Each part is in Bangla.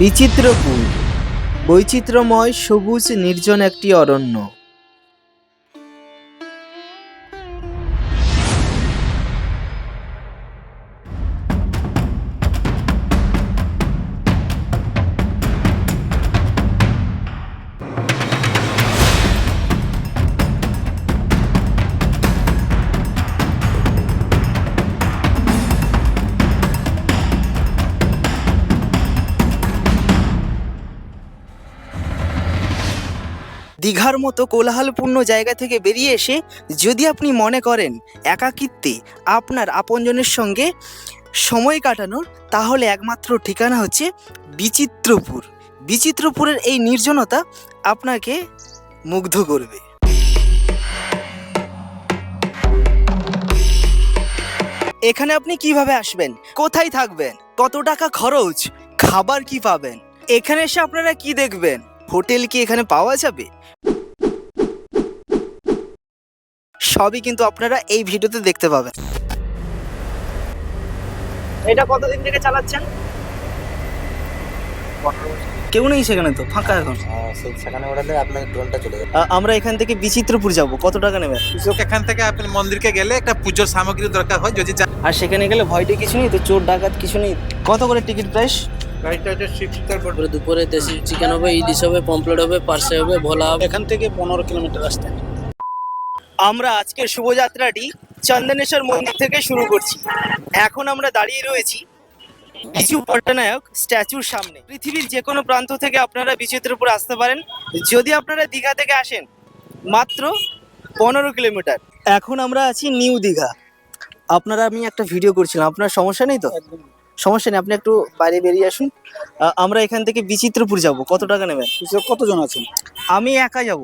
বিচিত্রপুর বৈচিত্র্যময় সবুজ নির্জন একটি অরণ্য। দীঘার মতো কোলাহলপূর্ণ জায়গা থেকে বেরিয়ে এসে যদি আপনি মনে করেন একাকিত্বে আপনার আপনজনের সঙ্গে সময় কাটানোর, তাহলে একমাত্র ঠিকানা হচ্ছে বিচিত্রপুর। বিচিত্রপুরের এই নির্জনতা আপনাকে মুগ্ধ করবে। এখানে আপনি কীভাবে আসবেন? কোথায় থাকবেন? কত টাকা খরচ? খাবার কি পাবেন? এখানে এসে আপনারা কি দেখবেন? হোটেল কি এখানে পাওয়া যাবে? সবই কিন্তু আপনারা এই ভিডিওতে দেখতে পাবেন। এটা কতদিন থেকে চালাচ্ছেন? কেউ নেই সেখানে তো ফাঁকা এখন। হ্যাঁ, সেই সেখানে ওঠালে আপনার ড্রোনটা চলে যাবে। আমরা এখান থেকে বিচিত্রপুর যাব কত টাকা নেবেন? এখান থেকে আপনি মন্দিরকে গেলে একটা পুজোর সামগ্রী দরকার হয় যদি আর সেখানে গেলে ভয়টা কিছু নেই তো চোর ডাকাত কিছু নেই? কত করে টিকিট প্রাইস? তারপরে দুপুরে দেশি চিকেন হবে ইলিশ হবে পমপ্লেট হবে পার্সে হবে ভোলা হবে। এখান থেকে পনেরো কিলোমিটার রাস্তা আমরা আজকের শুভযাত্রাটি চন্দনেশ্বর মন্দির থেকে শুরু করছি। এখন আমরা দাঁড়িয়ে রয়েছি বিজু পট্টনায়ক স্ট্যাচুর সামনে। পৃথিবীর যে কোনো প্রান্ত থেকে আপনারা বিচিত্রপুর আসতে পারেন। যদি আপনারা দীঘা থেকে আসেন মাত্র পনেরো কিলোমিটার। এখন আমরা আছি নিউ দীঘা। আপনারা আমি একটা ভিডিও করছিলাম। আপনার সমস্যা নেই তো? সমস্যা নেই আপনি একটু বাইরে বেরিয়ে আসুন। আমরা এখান থেকে বিচিত্রপুর যাব। কত টাকা নেবেন? কতজন আছেন? আমি একা যাব।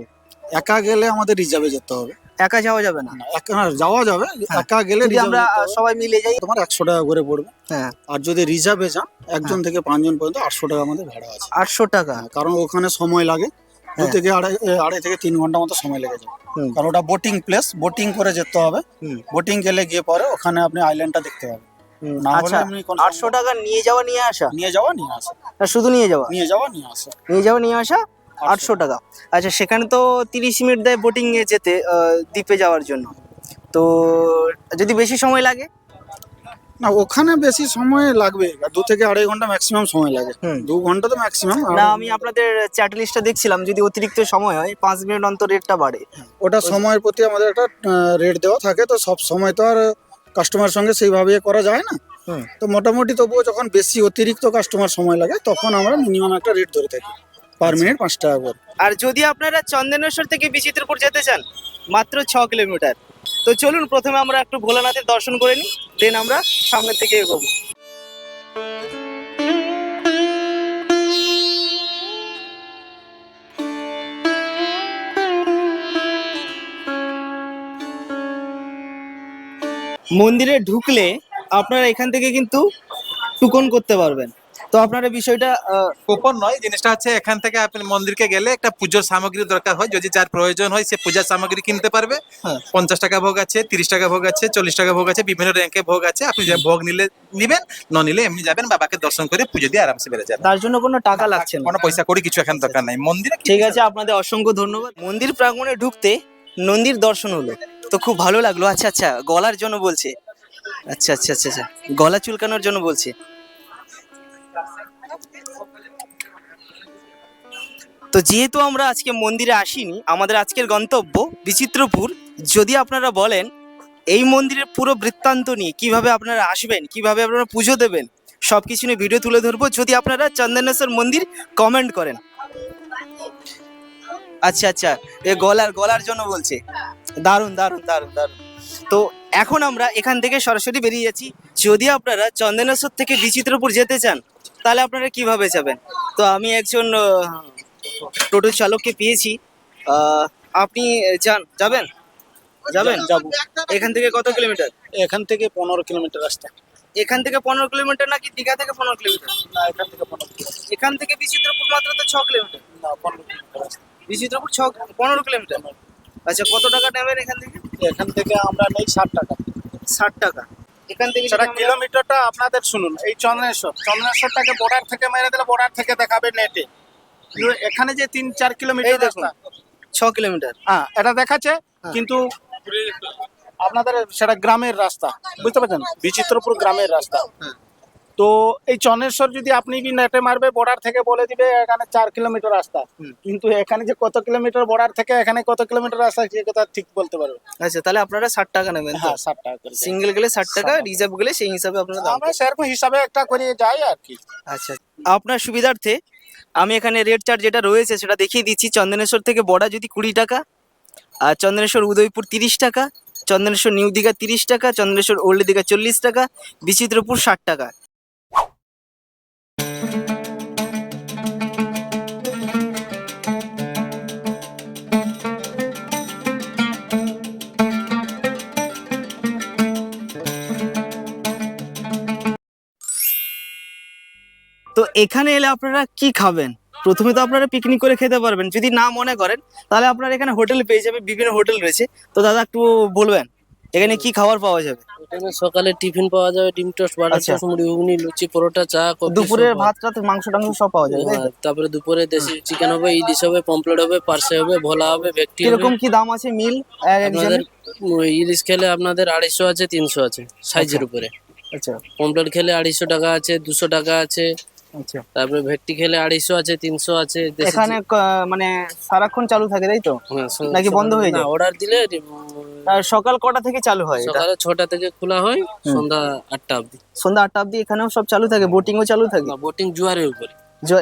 একা গেলে আমাদের রিজার্ভে যেতে হবে। একা যাওয়া যাবে না। একা যাওয়া যাবে একা গেলে যদি আমরা সবাই মিলে যাই। তোমার একশো টাকা করে পড়বে। হ্যাঁ। আর যদি রিজার্ভে যান একজন থেকে পাঁচজন পর্যন্ত আটশো টাকা আমাদের ভাড়া আছে। আটশো টাকা। কারণ ওখানে সময় লাগে। দু হ্যাঁ। থেকে আড়াই আড়াই থেকে তিন ঘণ্টা মতো সময় লেগে যাবে। কারণ ওটা বোটিং প্লেস বোটিং করে যেতে হবে। বোটিং গেলে গিয়ে পরে ওখানে আপনি আইল্যান্ডটা দেখতে পাবেন। না আচ্ছা আটশো টাকা নিয়ে যাওয়া নিয়ে আসা? নিয়ে যাওয়া নিয়ে আসা। শুধু নিয়ে যাওয়া? নিয়ে যাওয়া নিয়ে আসা। নিয়ে যাওয়া নিয়ে আসা? আটশো টাকা। আচ্ছা সেখানে তো তিরিশ মিনিট দেয় বোটিং এ যেতে দ্বীপে যাওয়ার জন্য। তো যদি বেশি সময় লাগে? না ওখানে বেশি সময় লাগবে। দু থেকে আড়াই ঘণ্টা ম্যাক্সিমাম সময় লাগে। দু ঘণ্টা তো ম্যাক্সিমাম না আমি আপনাদের চ্যাট লিস্টটা দেখছিলাম। যদি অতিরিক্ত সময় হয় পাঁচ মিনিট অন্তর রেটটা বাড়ে। ওটা সময়ের প্রতি আমাদের একটা রেট দেওয়া থাকে তো সব সময় তো আর কাস্টমার সঙ্গে সেইভাবে করা যায় না। তো মোটামুটি তবুও যখন বেশি অতিরিক্ত কাস্টমার সময় লাগে তখন আমরা মিনিমাম একটা রেট ধরে থাকি। পার মিনিট পাঁচ টাকা করে। আর যদি আপনারা চন্দনেশ্বর থেকে বিচিত্রপুর যেতে চান মাত্র ছ কিলোমিটার। তো চলুন প্রথমে আমরা একটু ভোলানাথের দর্শন করে নিই দেন আমরা সামনের থেকে এগোবো। মন্দিরে ঢুকলে আপনারা এখান থেকে কিন্তু টুকন করতে পারবেন। তো আপনারা বিষয়টা আহ, কুপন নয় জিনিসটা হচ্ছে এখান থেকে আপনি মন্দিরকে গেলে একটা পুজোর সামগ্রী দরকার হয়। যদি যার প্রয়োজন হয় সে পূজার সামগ্রী কিনতে পারবে। হ্যাঁ। পঞ্চাশ টাকা ভোগ আছে তিরিশ টাকা ভোগ আছে চল্লিশ টাকা ভোগ আছে বিভিন্ন র্যাঙ্কে ভোগ আছে। আপনি যে ভোগ নিলে নিবেন ন নিলে এমনি যাবেন বাবাকে দর্শন করে পুজো দিয়ে আরামসে বেড়ে যাবেন। তার জন্য কোনো টাকা লাগছে না। কোনো পয়সা করি কিছু এখন দরকার নাই। মন্দিরে ঠিক আছে আপনাদের অসংখ্য ধন্যবাদ। মন্দির প্রাঙ্গণে ঢুকতে নন্দীর দর্শন হলো। তো খুব ভালো লাগল। আচ্ছা আচ্ছা গলার জন্য বলছে। আচ্ছা আচ্ছা আচ্ছা আচ্ছা গলা চুলকানোর জন্য বলছে। তো যেহেতু আমরা আজকে মন্দিরে আসিনি, আমাদের আজকের গন্তব্য বিচিত্রপুর। যদি আপনারা বলেন, এই মন্দিরের পুরো বৃত্তান্ত নিয়ে কীভাবে আপনারা আসবেন, কীভাবে আপনারা পুজো দেবেন সব কিছু নিয়ে ভিডিও তুলে ধরবো। যদি আপনারা চন্দনেশ্বর মন্দির কমেন্ট করেন। আচ্ছা আচ্ছা এ গলার গলার জন্য বলছে। দারুণ দারুণ দারুণ দারুণ। তো এখন আমরা এখান থেকে সরাসরি বেরিয়ে যাচ্ছি। যদি আপনারা চন্দনেশ্বর থেকে বিচিত্রপুর যেতে চান, তাহলে আপনারা কীভাবে যাবেন? তো আমি একজন টোটো চালককে পেয়েছি। আপনি যান যাবেন? যাবেন? যাব। এখান থেকে কত কিলোমিটার? এখান থেকে পনেরো কিলোমিটার রাস্তা। এখান থেকে পনেরো কিলোমিটার নাকি দীঘা থেকে পনেরো কিলোমিটার? না এখান থেকে পনেরো এখান থেকে বিচিত্রপুর মাত্র তো ছ কিলোমিটার। না পনেরো কিলোমিটার বিচিত্রপুর ছ পনেরো কিলোমিটার? আচ্ছা কত টাকা নেবেন এখান থেকে? এখান থেকে আমরা নেই ষাট টাকা। ষাট টাকা। এখান থেকে সেটা কিলোমিটারটা আপনাদের শুনুন। এই চন্দ্রেশ্বর। চন্দ্রেশ্বরটাকে বর্ডার থেকে মেরে দিলে বর্ডার থেকে দেখাবে নেটে এখানে যে তিন চার কিলোমিটার রাস্তা ছ কিলোমিটার। হ্যাঁ এটা দেখাচ্ছে কিন্তু আপনাদের সেটা গ্রামের রাস্তা বুঝতে পারছেন? বিচিত্রপুর গ্রামের রাস্তা। তো এই চন্দ্রেশ্বর যদি আপনি কি নেটে মারবে বর্ডার থেকে বলে দিবে এখানে চার কিলোমিটার রাস্তা। কিন্তু এখানে যে কত কিলোমিটার বর্ডার থেকে এখানে কত কিলোমিটার রাস্তা সে কথা ঠিক বলতে পারবে আচ্ছা তাহলে আপনারা ষাট টাকা নেবেন হ্যাঁ ষাট টাকা সিঙ্গেল গেলে ষাট টাকা রিজার্ভ গেলে সেই হিসাবে আপনারা আমরা সেরকম হিসাবে একটা করে যাই আর কি। আচ্ছা আপনার সুবিধার্থে আমি এখানে রেট চার্ট যেটা রয়েছে সেটা দেখিয়ে দিচ্ছি। চন্দনেশ্বর থেকে বড়া যদি কুড়ি টাকা, আর চন্দনেশ্বর উদয়পুর তিরিশ টাকা, চন্দনেশ্বর নিউ দীঘা তিরিশ টাকা, চন্দনেশ্বর ওল্ড দীঘা চল্লিশ টাকা, বিচিত্রপুর ষাট টাকা। তো এখানে এলে আপনারা কি খাবেন? প্রথমে তো আপনারা পিকনিক করে খেতে পারবেন। যদি না মনে করেন তাহলে আপনারা এখানে হোটেল পেয়ে যাবে বিভিন্ন হোটেল রয়েছে। তো দাদা একটু বলবেন এখানে কি খাবার পাওয়া যাবে? এখানে সকালে টিফিন পাওয়া যাবে ডিম টোস্ট বাটার আচ্ছা। টোস্ট মুড়ি ঘুগনি লুচি পরোটা চা দুপুরে ভাত টাত মাংস টাংস সব পাওয়া যাবে হ্যাঁ, তারপরে দুপুরে দেশি চিকেন হবে ইলিশ হবে পমপ্লেট হবে পার্সে হবে ভোলা হবে ভেটকি হবে। কীরকম কি দাম আছে মিল? আপনাদের ইলিশ খেলে আপনাদের আড়াইশো আছে তিনশো আছে সাইজের উপরে। আচ্ছা। পমপ্লেট খেলে আড়াইশো টাকা আছে দুশো টাকা আছে আচ্ছা। তারপরে ভেটকি খেলে আড়াইশো আছে তিনশো আছে এখানে মানে সারাক্ষণ চালু থাকে তাই তো? হ্যাঁ, নাকি বন্ধ হয়ে যায়? অর্ডার দিলে সকাল কটা থেকে চালু হয় সকালে ছটা থেকে খোলা হয় সন্ধ্যা আটটা অবধি। সন্ধ্যা আটটা অবধি এখানেও সব চালু থাকে বোটিংও চালু থাকে? বোটিং জোয়ারের উপরে।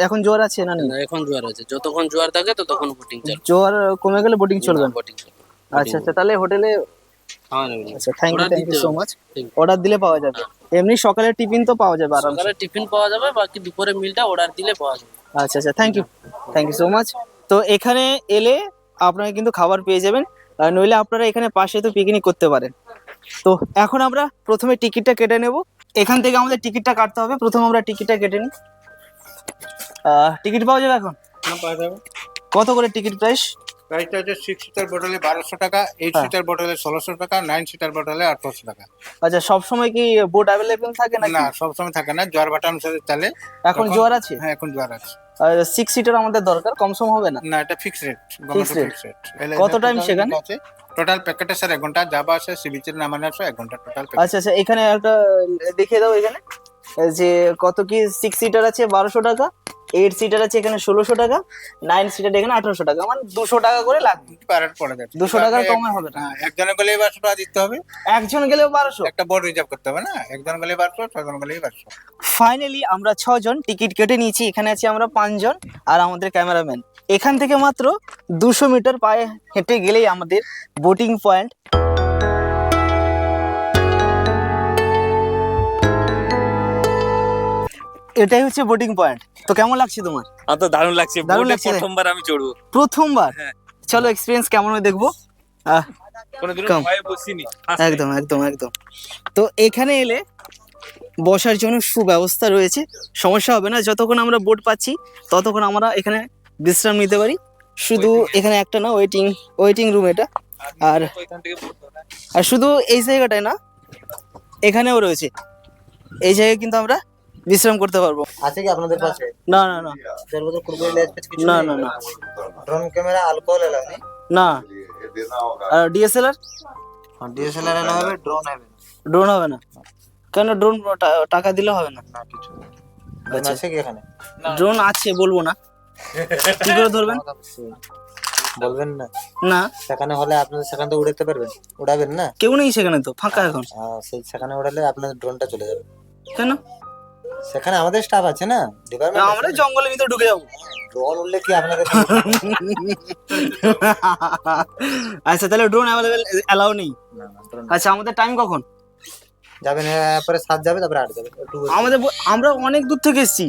এখন জোয়ার আছে না না, এখন জোয়ার আছে। যতক্ষণ জোয়ার থাকে ততক্ষণ বোটিং চালু। জোয়ার কমে গেলে বোটিং চলবে। বোটিং আচ্ছা আচ্ছা তাহলে হোটেলে। আচ্ছা thank you thank you so much order দিলে পাওয়া যাবে। এমনি সকালের টিফিন তো পাওয়া যাবে আরামসে। সকালে টিফিন পাওয়া যাবে বাকি দুপুরে মিলটা অর্ডার দিলে পাওয়া যাবে। আচ্ছা আচ্ছা thank you thank you so much তো এখানে এলে আপনারা কিন্তু খাবার পেয়ে যাবেন। নইলে আপনারা এখানে পাশে তো পিকনিক করতে পারেন। তো এখন আমরা প্রথমে টিকিটটা কেটে নেব। এখান থেকে আমাদের টিকিটটা কাটতে হবে। প্রথমে আমরা টিকিটটা কেটে নিই। টিকিট পাওয়া যাবে এখন? পাওয়া যাবে। কত করে টিকিট প্রাইস প্রাইসটা হচ্ছে সিক্স সিটার বোটলে বারোশো টাকা এইট। সিটার বোটলে ষোলোশো টাকা নাইন সিটার বোটলে আঠারোশো টাকা। আচ্ছা সব সময় কি বোট অ্যাভেলেবেল থাকে নাকি? না সবসময় থাকে না জোয়ার ভাটা অনুসারে চালে এখন জোয়ার আছে? হ্যাঁ এখন জোয়ার আছে। আর সিক্স সিটার আমাদের দরকার কম সম হবে না? না এটা ফিক্স রেট? ফিক্স রেট কত time সেখানে? টোটাল প্যাকেটে স্যার এক ঘণ্টা যাবা আছে সি বিচের নামানো আছে এক ঘণ্টা টোটাল আচ্ছা আচ্ছা এখানে একটা দেখিয়ে দাও এখানে। যে কত কি সিক্স সিটার আছে বারোশো টাকা? এইট সিটার আছে এখানে ষোলোশো টাকা নাইন সিটার এখানে আঠারোশো টাকা মানে দুশো টাকা করে লাগবে পার পড়ে যাচ্ছে 200 টাকার কমে হবে না। হ্যাঁ একজনে গেলে বারোশো টাকা দিতে হবে। একজন গেলেও বারোশো। একটা বোর্ড রিজার্ভ করতে হবে না একজন গেলে বারোশো ছজন গেলে বারোশো। ফাইনালি আমরা ছজন টিকিট কেটে নিয়েছি এখানে আছি আমরা পাঁচজন আর আমাদের ক্যামেরাম্যান এখান থেকে মাত্র দুশো মিটার পায়ে হেঁটে গেলেই আমাদের বোটিং পয়েন্ট এটাই হচ্ছে বোটিং পয়েন্ট তো কেমন লাগছে তোমার? আমার তো দারুণ লাগছে। দারুণ লাগছে? প্রথমবার আমি চড়বো। প্রথমবার? হ্যাঁ। চলো এক্সপিরিয়েন্স কেমন হয় দেখব। একদম একদম একদম। তো এখানে এলে বসার জন্য সুব্যবস্থা রয়েছে। সমস্যা হবে না যতক্ষণ আমরা বোট পাচ্ছি ততক্ষণ আমরা এখানে বিশ্রাম নিতে পারি। শুধু এখানে একটা না ওয়েটিং ওয়েটিং রুম এটা। আর আর শুধু এই জায়গাটায় না এখানেও রয়েছে। এই জায়গায় কিন্তু আমরা বিশ্রাম করতে পারব। আছে কি আপনাদের কাছে না না না। মধ্যে কুরকুরে লেজ পেজ কিছু না না না। ড্রোন ক্যামেরা অ্যালকোহল নেই? না। আর ডিএসএলআর ডিএসএলআর এলাও হবে ড্রোন হবে। ড্রোন হবে না। কেন ড্রোন টাকা দিলে হবে না? না কিছু ড্রোন আছে কি এখানে? ড্রোন আছে বলব না। কি করে ধরবেন? বলবেন না। না। সেখানে হলে আপনাদের সেখান থেকে উড়াতে পারবেন। উড়াবেন না? কেউ নেই সেখানে তো ফাঁকা এখন। সেই সেখানে উড়ালে আপনাদের ড্রোনটা চলে যাবে। কেন? সেখানে আমাদের স্টাফ আছে না? ডিপার্টমেন্ট আমরা জঙ্গলের ভিতরে ঢুকে যাব। ড্রোন উড়লে কি আপনাদের আচ্ছা তাহলে ড্রোন অ্যাভেলেবেল অ্যালাউ নেই। আচ্ছা আমাদের টাইম কখন? যাবেন পরে সাত যাবে তারপরে আট যাবে। আমাদের আমরা অনেক দূর থেকে এসেছি।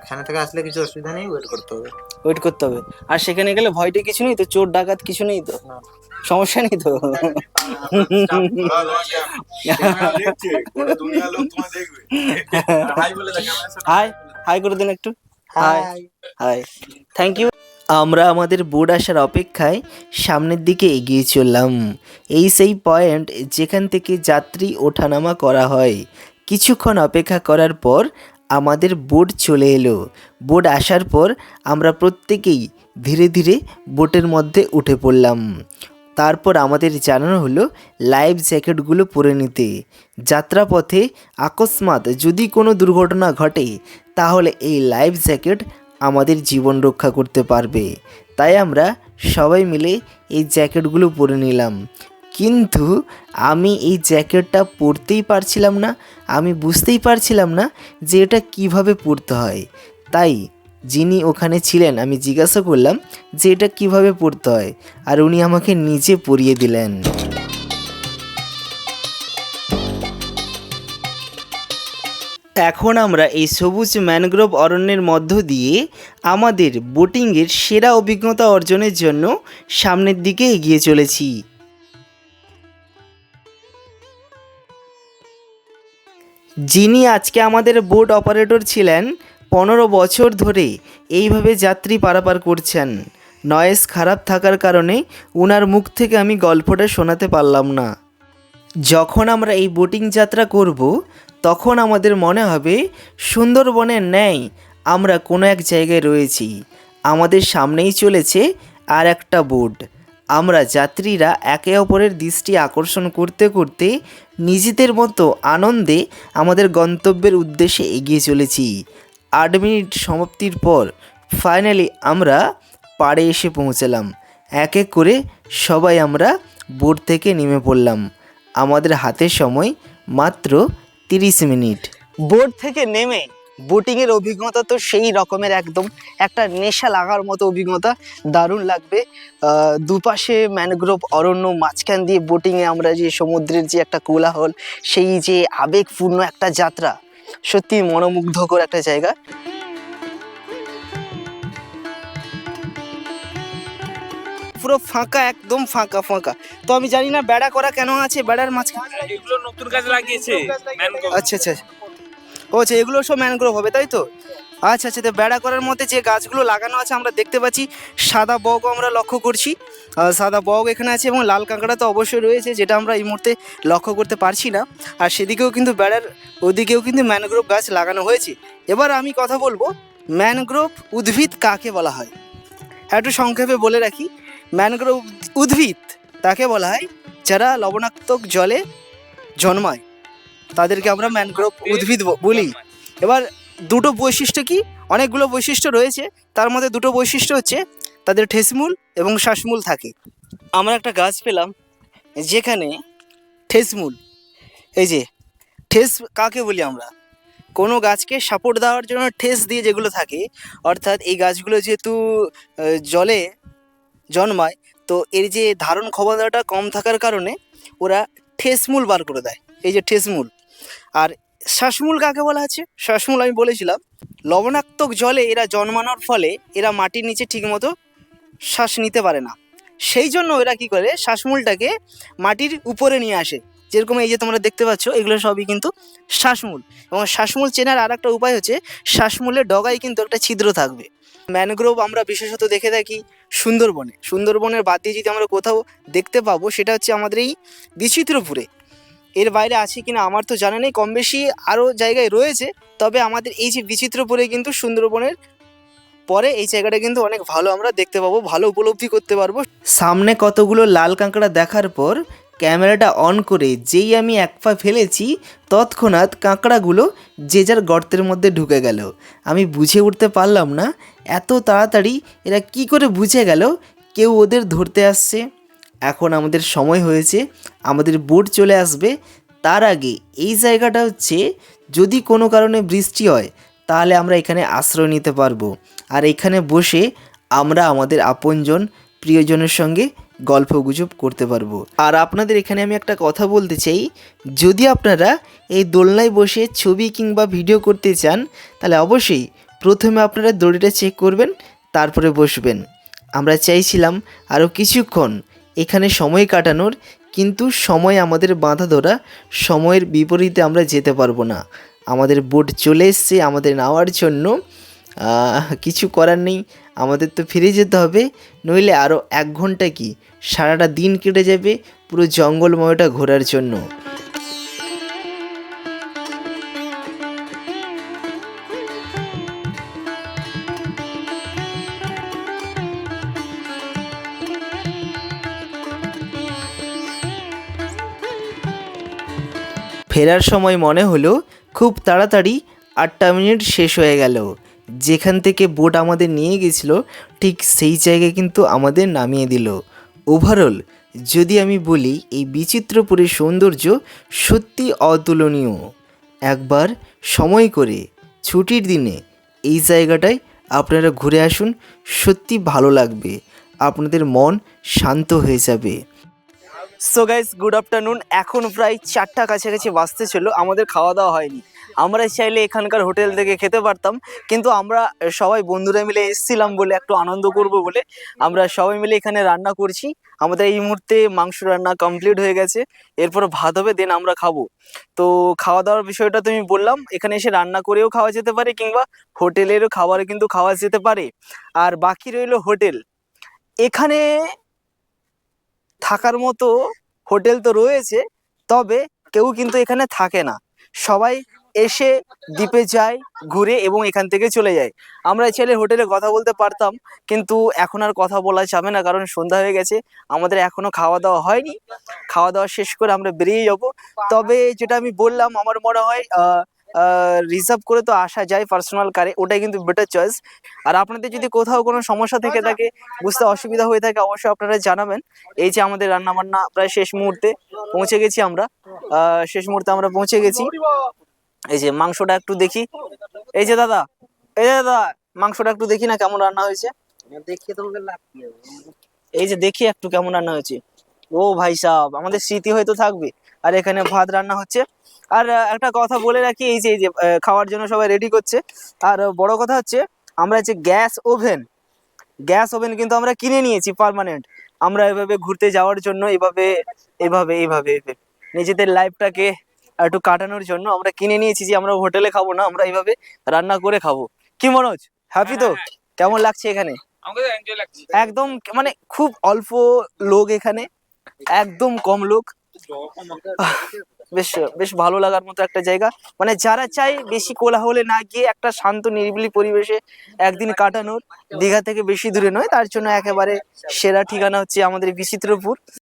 এখানে থেকে আসলে কিছু অসুবিধা নেই ওয়েট করতে হবে। ওয়েট করতে হবে। আর সেখানে গেলে ভয়টা কিছু নেই তো? চোর ডাকাত কিছু নেই তো? না। সমস্যা নেই তো? হাই হাই করে দিন একটু হাই হাই থ্যাংক ইউ আমরা আমাদের বোর্ড আসার অপেক্ষায় সামনের দিকে এগিয়ে চললাম। এই সেই পয়েন্ট যেখান থেকে যাত্রী ওঠানামা করা হয়। কিছুক্ষণ অপেক্ষা করার পর আমাদের বোট চলে এলো। বোট আসার পর আমরা প্রত্যেকেই ধীরে ধীরে বোটের মধ্যে উঠে পড়লাম। তারপর আমাদের জানানো হলো লাইফ জ্যাকেটগুলো পরে নিতে। যাত্রাপথে আকস্মাৎ যদি কোনো দুর্ঘটনা ঘটে, তাহলে এই লাইফ জ্যাকেট আমাদের জীবন রক্ষা করতে পারবে। তাই আমরা সবাই মিলে এই জ্যাকেটগুলো পরে নিলাম। কিন্তু আমি এই জ্যাকেটটা পরতেই পারছিলাম না, আমি বুঝতেই পারছিলাম না যে এটা কীভাবে পরতে হয়। তাই যিনি ওখানে ছিলেন, আমি জিজ্ঞাসা করলাম যে এটা কীভাবে পড়তে হয়, আর উনি আমাকে নিজে পরিয়ে দিলেন। এখন আমরা এই সবুজ ম্যানগ্রোভ অরণ্যের মধ্য দিয়ে আমাদের বোটিংয়ের সেরা অভিজ্ঞতা অর্জনের জন্য সামনের দিকে এগিয়ে চলেছি। যিনি আজকে আমাদের বোট অপারেটর ছিলেন পনেরো বছর ধরে এইভাবে যাত্রী পারাপার করছেন। নয়েস খারাপ থাকার কারণে ওনার মুখ থেকে আমি গল্পটা শোনাতে পারলাম না। যখন আমরা এই বোটিং যাত্রা করব, তখন আমাদের মনে হবে, সুন্দরবনের ন্যায় আমরা কোনো এক জায়গায় রয়েছি। আমাদের সামনেই চলেছে আর একটা বোট। আমরা যাত্রীরা একে অপরের দৃষ্টি আকর্ষণ করতে করতে নিজেদের মতো আনন্দে আমাদের গন্তব্যের উদ্দেশ্যে এগিয়ে চলেছি। আট মিনিট সমাপ্তির পর ফাইনালি আমরা পাড়ে এসে পৌঁছালাম। এক এক করে সবাই আমরা বোট থেকে নেমে পড়লাম। আমাদের হাতে সময় মাত্র তিরিশ মিনিট। বোট থেকে নেমে বোটিংয়ের অভিজ্ঞতা তো সেই রকমের একদম। একটা নেশা লাগার মতো অভিজ্ঞতা দারুণ লাগবে। দুপাশে ম্যানগ্রোভ অরণ্য, মাঝখান দিয়ে বোটিংয়ে আমরা যে সমুদ্রের যে একটা কোলাহল, সেই যে আবেগপূর্ণ একটা যাত্রা সত্যি মনোমুগ্ধকর একটা জায়গা। পুরো ফাঁকা একদম ফাঁকা ফাঁকা। তো আমি জানি না বেড়া করা কেন আছে বেড়ার মাঝখানে? এগুলো নতুন গাছ লাগিয়েছে আচ্ছা আচ্ছা। ও আচ্ছা এগুলো সব ম্যানগ্রোভ হবে তাই তো? আচ্ছা আচ্ছা তো বেড়া করার মধ্যে যে গাছগুলো লাগানো আছে আমরা দেখতে পাচ্ছি, সাদা বগও আমরা লক্ষ্য করছি। সাদা বগ এখানে আছে এবং লাল কাঁকড়া তো অবশ্যই রয়েছে, যেটা আমরা এই মুহূর্তে লক্ষ্য করতে পারছি না। আর সেদিকেও কিন্তু বেড়ার ওদিকেও কিন্তু ম্যানগ্রোভ গাছ লাগানো হয়েছে। এবার আমি কথা বলব, ম্যানগ্রোভ উদ্ভিদ কাকে বলা হয়? একটু সংক্ষেপে বলে রাখি, ম্যানগ্রোভ উদ্ভিদ তাকে বলা হয় যারা লবণাক্তক জলে জন্মায়। তাদেরকে আমরা ম্যানগ্রোভ উদ্ভিদ বলি। এবার দুটো বৈশিষ্ট্য কি? অনেকগুলো বৈশিষ্ট্য রয়েছে। তার মধ্যে দুটো বৈশিষ্ট্য হচ্ছে তাদের ঠেসমূল এবং শ্বাসমূল থাকে। আমরা একটা গাছ পেলাম যেখানে ঠেসমূল, এই যে ঠেস কাকে বলি আমরা? কোনো গাছকে সাপোর্ট দেওয়ার জন্য ঠেস দিয়ে যেগুলো থাকে, অর্থাৎ এই গাছগুলো যেহেতু জলে জন্মায়, তো এর যে ধারণ ক্ষমতাটা কম থাকার কারণে ওরা ঠেসমূল বার করে দেয়। এই যে ঠেসমূল। আর শ্বাসমূল কাকে বলা আছে? শ্বাসমূল আমি বলেছিলাম, লবণাক্তক জলে এরা জন্মানোর ফলে এরা মাটির নিচে ঠিকমতো শ্বাস নিতে পারে না। সেই জন্য এরা কি করে? শ্বাসমূলটাকে মাটির উপরে নিয়ে আসে। যেরকম এই যে তোমরা দেখতে পাচ্ছ, এগুলো সবই কিন্তু শ্বাসমূল এবং শ্বাসমূল চেনার আর একটা উপায় হচ্ছে শ্বাসমূলের ডগায় কিন্তু একটা ছিদ্র থাকবে। ম্যানগ্রোভ আমরা বিশেষত দেখে থাকি সুন্দরবনে। সুন্দরবনের বাদ দিয়ে যদি আমরা কোথাও দেখতে পাবো, সেটা হচ্ছে আমাদের এই বিচিত্রপুরে। এর বাইরে আছে কিনা আমার তো জানা নেই কম বেশি আরও জায়গায় রয়েছে, তবে আমাদের এই যে বিচিত্রপুরে কিন্তু সুন্দরবনের পরে এই জায়গাটা কিন্তু অনেক ভালো আমরা দেখতে পাবো, ভালো উপলব্ধি করতে পারব। সামনে কতগুলো লাল কাঁকড়া দেখার পর ক্যামেরাটা অন করে যেই আমি এক পা ফেলেছি, তৎক্ষণাৎ কাঁকড়াগুলো যে যার গর্তের মধ্যে ঢুকে গেল। আমি বুঝে উঠতে পারলাম না, এত তাড়াতাড়ি এরা কি করে বুঝে গেল, কেউ ওদের ধরতে আসছে। এখন আমাদের সময় হয়েছে, আমাদের বোট চলে আসবে। তার আগে এই জায়গাটা হচ্ছে যদি কোনো কারণে বৃষ্টি হয়, তাহলে আমরা এখানে আশ্রয় নিতে পারব। আর এখানে বসে আমরা আমাদের আপনজন প্রিয়জনের সঙ্গে গল্প গুজব করতে পারব। আর আপনাদের এখানে আমি একটা কথা বলতে চাই, যদি আপনারা এই দোলনায় বসে ছবি কিংবা ভিডিও করতে চান, তাহলে অবশ্যই প্রথমে আপনারা দড়িটা চেক করবেন, তারপরে বসবেন। আমরা চাইছিলাম আরও কিছুক্ষণ এখানে সময় কাটানোর, কিন্তু সময় আমাদের বাঁধা ধরা, সময়ের বিপরীতে আমরা যেতে পারব না। আমাদের বোট চলে এসছে, আমাদের নেওয়ার জন্য। কিছু করার নেই, আমাদের তো ফিরে যেতে হবে। নইলে আরও এক ঘণ্টা কি? সারাটা দিন কেটে যাবে, পুরো জঙ্গলময়টা ঘোরার জন্য। ফেরার সময় মনে হলো, খুব তাড়াতাড়ি আটটা মিনিট শেষ হয়ে গেল। যেখান থেকে বোট আমাদের নিয়ে গেছিল, ঠিক সেই জায়গায় কিন্তু আমাদের নামিয়ে দিল। ওভারঅল যদি আমি বলি, এই বিচিত্রপুরের সৌন্দর্য সত্যি অতুলনীয়। একবার সময় করে, ছুটির দিনে এই জায়গাটায় আপনারা ঘুরে আসুন সত্যি ভালো লাগবে। আপনাদের মন শান্ত হয়ে যাবে। সো গাইস গুড আফটারনুন এখন প্রায় চারটা কাছাকাছি বাজতে ছিল, আমাদের খাওয়া দাওয়া হয়নি। আমরা চাইলে এখানকার হোটেল থেকে খেতে পারতাম, কিন্তু আমরা সবাই বন্ধুরা মিলে এসেছিলাম বলে একটু আনন্দ করব বলে। আমরা সবাই মিলে এখানে রান্না করছি। আমাদের এই মুহূর্তে মাংস রান্না কমপ্লিট হয়ে গেছে। এরপর ভাত হবে দেন আমরা খাব। তো খাওয়া দাওয়ার বিষয়টা তো আমি বললাম, এখানে এসে রান্না করেও খাওয়া যেতে পারে, কিংবা হোটেলেরও খাবারে কিন্তু খাওয়া যেতে পারে। আর বাকি রইল হোটেল। এখানে থাকার মতো হোটেল তো রয়েছে, তবে কেউ কিন্তু এখানে থাকে না। সবাই এসে দ্বীপে যায়, ঘুরে এবং এখান থেকে চলে যায়। আমরা ছেলে হোটেলে কথা বলতে পারতাম, কিন্তু এখন আর কথা বলা যাবে না, কারণ সন্ধ্যা হয়ে গেছে। আমাদের এখনও খাওয়া দাওয়া হয়নি। খাওয়া দাওয়া শেষ করে আমরা বেরিয়ে যাব। তবে যেটা আমি বললাম, আমার মনে হয় রিজার্ভ করে তো আসা যায় পার্সোনাল কারে ওটাই কিন্তু বেটার চয়েস আর আপনাদের যদি কোথাও কোনো সমস্যা থেকে থাকে বুঝতে অসুবিধা হয়ে থাকে অবশ্যই আপনারা জানাবেন। এই যে আমাদের রান্না বান্না প্রায় শেষ মুহূর্তে পৌঁছে গেছি আমরা। আহ, শেষ মুহূর্তে আমরা পৌঁছে গেছি। এই যে মাংসটা একটু দেখি। এই যে দাদা এই যে দাদা মাংসটা একটু দেখি না কেমন রান্না হয়েছে। এই যে দেখি একটু কেমন রান্না হয়েছে। ও ভাই সাহেব আমাদের স্মৃতি হয়তো থাকবে। আর এখানে ভাত রান্না হচ্ছে। আর একটা কথা বলে রাখি এই যে এই যে খাওয়ার জন্য সবাই রেডি করছে। আর বড় কথা হচ্ছে আমরা যে গ্যাস ওভেন গ্যাস ওভেন কিন্তু আমরা কিনে নিয়েছি পার্মানেন্ট আমরা এভাবে ঘুরতে যাওয়ার জন্য এভাবে এভাবে এভাবে নিজেদের লাইফটাকে একটু কাটানোর জন্য আমরা কিনে নিয়েছি যে আমরা হোটেলে খাব না আমরা এইভাবে রান্না করে খাব। কি মনোজ? হ্যাপি তো? কেমন লাগছে এখানে? একদম মানে খুব অল্প লোক এখানে একদম কম লোক। বেশ বেশ ভালো লাগার মতো একটা জায়গা। মানে যারা চাই বেশি কোলাহলে না গিয়ে একটা শান্ত, নিরিবিলি পরিবেশে একদিন কাটানোর, দীঘা থেকে বেশি দূরে নয়, তার জন্য একেবারে সেরা ঠিকানা হচ্ছে আমাদের বিচিত্রপুর।